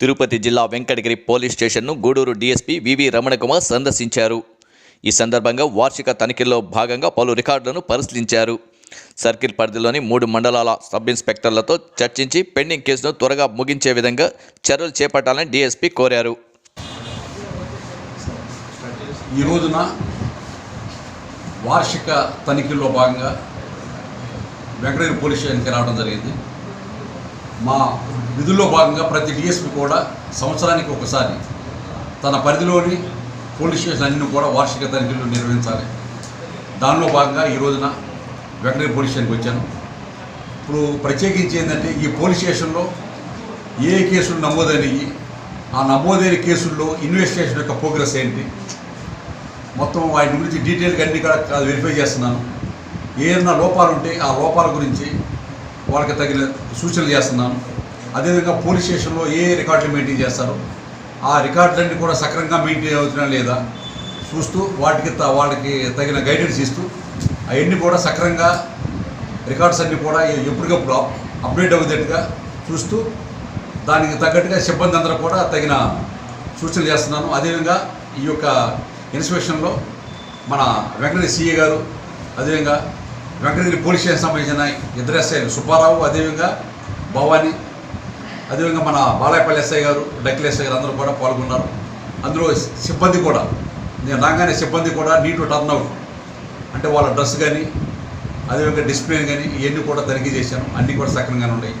Tirupati జిల్లా Venkatagiri police స్టేషన్ను Gudur DSP వివి రమణకుమార్ సందర్శించారు. ఈ సందర్భంగా వార్షిక తనిఖీల్లో భాగంగా పలు రికార్డులను పరిశీలించారు. సర్కిల్ పరిధిలోని మూడు మండలాల సబ్ ఇన్స్పెక్టర్లతో చర్చించి పెండింగ్ కేసును త్వరగా ముగించే విధంగా చర్యలు చేపట్టాలని డీఎస్పీ కోరారు. ఈ రోజున వార్షిక తనిఖీల్లో భాగంగా వెంకటగిరి పోలీస్ స్టేషన్కి రావడం జరిగింది. మా విధుల్లో భాగంగా ప్రతి డిఎస్పీ కూడా సంవత్సరానికి ఒకసారి తన పరిధిలోని పోలీస్ స్టేషన్ అన్ని కూడా వార్షిక తనిఖీలు నిర్వహించాలి. దానిలో భాగంగా ఈ రోజున వెంకటగిరి పోలీస్ స్టేషన్కి వచ్చాను. ఇప్పుడు ప్రత్యేకించి ఏంటంటే ఈ పోలీస్ స్టేషన్లో ఏ ఏ కేసులు నమోదైనవి ఆ నమోదైన కేసుల్లో ఇన్వెస్టిగేషన్ యొక్క ప్రోగ్రెస్ ఏంటి? మొత్తం వాటి గురించి డీటెయిల్గా అన్ని కూడా వెరిఫై చేస్తున్నాను. ఏదైనా లోపాలు ఉంటే ఆ లోపాల గురించి వాళ్ళకి తగిన సూచనలు చేస్తున్నాను. అదేవిధంగా పోలీస్ స్టేషన్లో ఏ రికార్డులు మెయింటైన్ చేస్తారు ఆ రికార్డులన్నీ కూడా సక్రమంగా మెయింటైన్ అవుతున్నా లేదా చూస్తూ వాటికి త- వాళ్ళకి తగిన గైడెన్స్ ఇస్తూ అవన్నీ కూడా సక్రమంగా రికార్డ్స్ అన్నీ కూడా ఎప్పటికప్పుడు అప్డేట్ అవుతున్నట్టుగా చూస్తూ దానికి తగ్గట్టుగా సిబ్బంది అందరూ కూడా తగిన సూచనలు చేస్తున్నాను. అదేవిధంగా ఈ యొక్క ఇన్స్పెక్షన్లో మన వెంకటగిరి సీఏ గారు అదేవిధంగా వెంకటగిరి పోలీస్ స్టేషన్ సంబంధించిన ఇద్దరు ఎస్ఐ సుబ్బారావు అదేవిధంగా భవాని అదేవిధంగా మన బాలాయపల్లి ఎస్ఐ గారు డక్కిల ఎస్ఐ గారు అందరూ కూడా పాల్గొన్నారు. అందులో సిబ్బంది కూడా నేను రాగానే సిబ్బంది కూడా నీట్ టర్న్ అవుట్. అంటే వాళ్ళ డ్రెస్ కానీ అదేవిధంగా డిసిప్లిన్ కానీ ఇవన్నీ కూడా తనిఖీ చేశాను. అన్నీ కూడా సక్రమంగానే ఉన్నాయి.